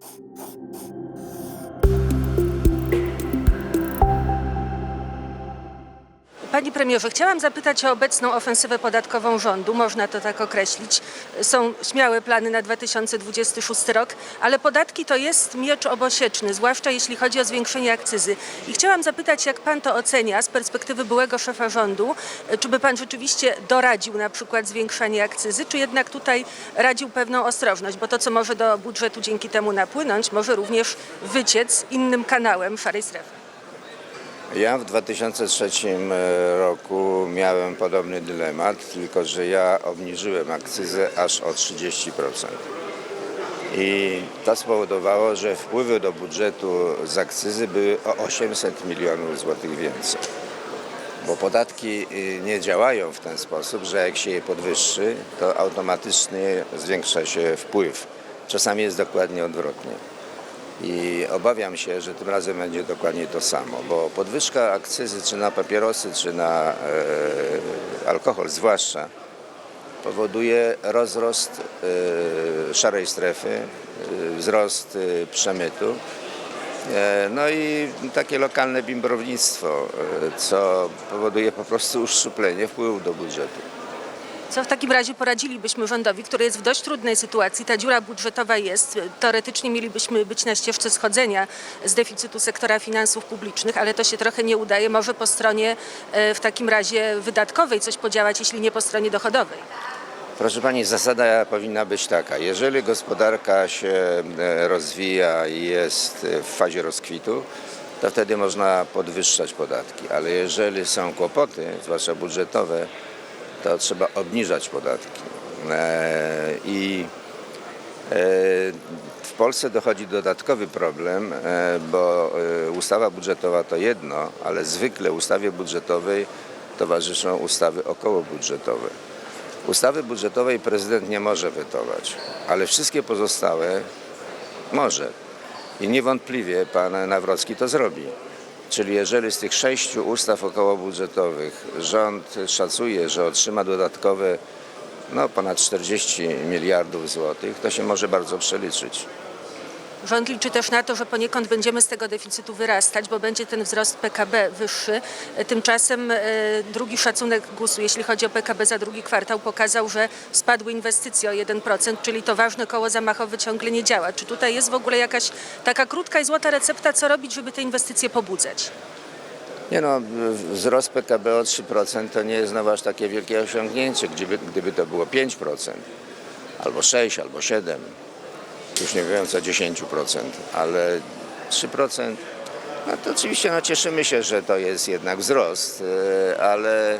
you Panie premierze, chciałam zapytać o obecną ofensywę podatkową rządu, można to tak określić. Są śmiałe plany na 2026 rok, ale podatki to jest miecz obosieczny, zwłaszcza jeśli chodzi o zwiększenie akcyzy. I chciałam zapytać, jak pan to ocenia z perspektywy byłego szefa rządu, czy by pan rzeczywiście doradził na przykład zwiększanie akcyzy, czy jednak tutaj radził pewną ostrożność, bo to, co może do budżetu dzięki temu napłynąć, może również wyciec innym kanałem szarej strefy. Ja w 2003 roku miałem podobny dylemat, tylko że ja obniżyłem akcyzę aż o 30%. I to spowodowało, że wpływy do budżetu z akcyzy były o 800 milionów złotych więcej. Bo podatki y, nie działają w ten sposób, że jak się je podwyższy, to automatycznie zwiększa się wpływ. Czasami jest dokładnie odwrotnie. I obawiam się, że tym razem będzie dokładnie to samo, bo podwyżka akcyzy czy na papierosy, czy na e, alkohol zwłaszcza powoduje rozrost e, szarej strefy, e, wzrost e, przemytu. E, No i takie lokalne bimbrownictwo, e, co powoduje po prostu uszczuplenie wpływów do budżetu. Co w takim razie poradzilibyśmy rządowi, który jest w dość trudnej sytuacji? Ta dziura budżetowa jest. Teoretycznie mielibyśmy być na ścieżce schodzenia z deficytu sektora finansów publicznych, ale to się trochę nie udaje. Może po stronie e, w takim razie wydatkowej coś podziałać, jeśli nie po stronie dochodowej. Proszę Pani, zasada powinna być taka. Jeżeli gospodarka się e, rozwija i jest e, w fazie rozkwitu, to wtedy można podwyższać podatki. Ale jeżeli są kłopoty, zwłaszcza budżetowe, to trzeba obniżać podatki. E, I e, w Polsce dochodzi dodatkowy problem, e, bo ustawa budżetowa to jedno, ale zwykle ustawie budżetowej towarzyszą ustawy okołobudżetowe. Ustawy budżetowej prezydent nie może wetować, ale wszystkie pozostałe może. I niewątpliwie pan Nawrocki to zrobi. Czyli jeżeli z tych sześciu ustaw okołobudżetowych rząd szacuje, że otrzyma dodatkowe no, ponad 40 miliardów złotych, to się może bardzo przeliczyć. Rząd liczy też na to, że poniekąd będziemy z tego deficytu wyrastać, bo będzie ten wzrost PKB wyższy. Tymczasem e, drugi szacunek GUS-u, jeśli chodzi o PKB za drugi kwartał, pokazał, że spadły inwestycje o 1%, czyli to ważne koło zamachowe ciągle nie działa. Czy tutaj jest w ogóle jakaś taka krótka i złota recepta, co robić, żeby te inwestycje pobudzać? Nie no, wzrost PKB o 3% to nie jest znowu aż takie wielkie osiągnięcie, gdyby, gdyby to było 5%, albo 6, albo 7, już nie mówiąc o 10%, ale 3%, no to oczywiście no, cieszymy się, że to jest jednak wzrost, e, ale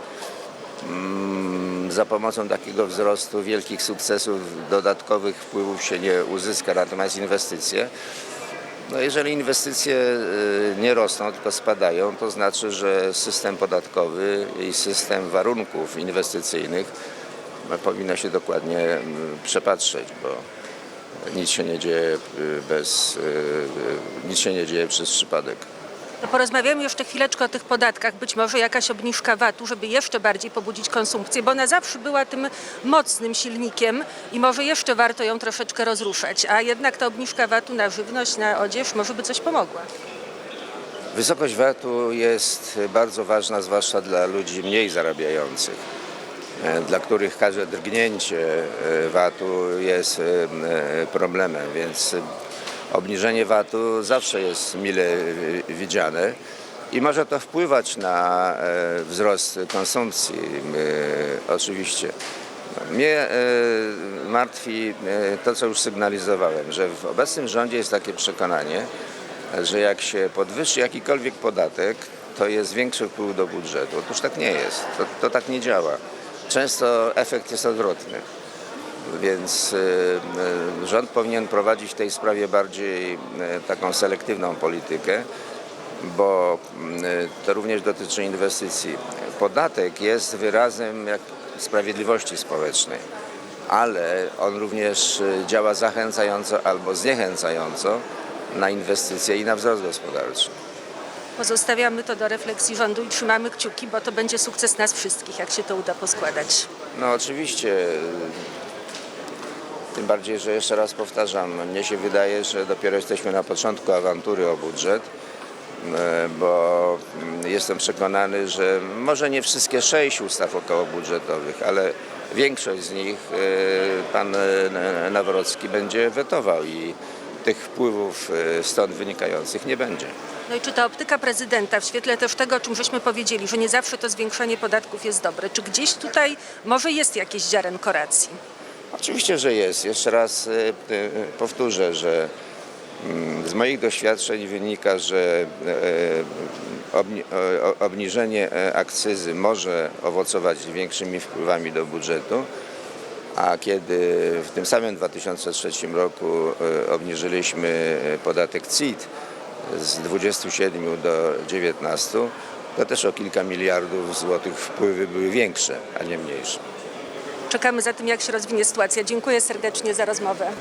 mm, za pomocą takiego wzrostu wielkich sukcesów dodatkowych wpływów się nie uzyska, natomiast inwestycje no jeżeli inwestycje y, nie rosną, tylko spadają, to znaczy, że system podatkowy i system warunków inwestycyjnych no, powinno się dokładnie mm, przepatrzeć, bo nic się nie dzieje y, bez, y, y, nic się nie dzieje przez przypadek. To porozmawiamy jeszcze chwileczkę o tych podatkach. Być może jakaś obniżka VAT-u, żeby jeszcze bardziej pobudzić konsumpcję, bo ona zawsze była tym mocnym silnikiem i może jeszcze warto ją troszeczkę rozruszać. A jednak ta obniżka VAT-u na żywność, na odzież może by coś pomogła. Wysokość VAT-u jest bardzo ważna, zwłaszcza dla ludzi mniej zarabiających, dla których każde drgnięcie e, VAT-u jest e, problemem, więc obniżenie VAT-u zawsze jest mile widziane i może to wpływać na wzrost konsumpcji, oczywiście. Mnie martwi to, co już sygnalizowałem, że w obecnym rządzie jest takie przekonanie, że jak się podwyższy jakikolwiek podatek, to jest większy wpływ do budżetu. Otóż tak nie jest. To, to tak nie działa. Często efekt jest odwrotny. Więc y, y, rząd powinien prowadzić w tej sprawie bardziej y, taką selektywną politykę, bo to również dotyczy inwestycji. Podatek jest wyrazem sprawiedliwości społecznej, ale on również działa zachęcająco albo zniechęcająco na inwestycje i na wzrost gospodarczy. Pozostawiamy to do refleksji rządu i trzymamy kciuki, bo to będzie sukces nas wszystkich, jak się to uda poskładać. No oczywiście Tym bardziej, że jeszcze raz powtarzam, mnie się wydaje, że dopiero jesteśmy na początku awantury o budżet, e, bo jestem przekonany, że może nie wszystkie sześć ustaw okołobudżetowych, ale większość z nich e, pan e, Nawrocki będzie wetował i tych wpływów e, stąd wynikających nie będzie. No i czy ta optyka prezydenta w świetle też tego, o czym żeśmy powiedzieli, że nie zawsze to zwiększanie podatków jest dobre, czy gdzieś tutaj może jest jakieś ziarenko racji? Oczywiście, że jest. Jeszcze raz e, e, powtórzę, że mm, z moich doświadczeń wynika, że obniżenie akcyzy może owocować większymi wpływami do budżetu, a kiedy w tym samym 2003 roku e, obniżyliśmy e, podatek CIT z 27 do 19, to też o kilka miliardów złotych wpływy były większe, a nie mniejsze. Czekamy za tym, jak się rozwinie sytuacja. Dziękuję serdecznie za rozmowę.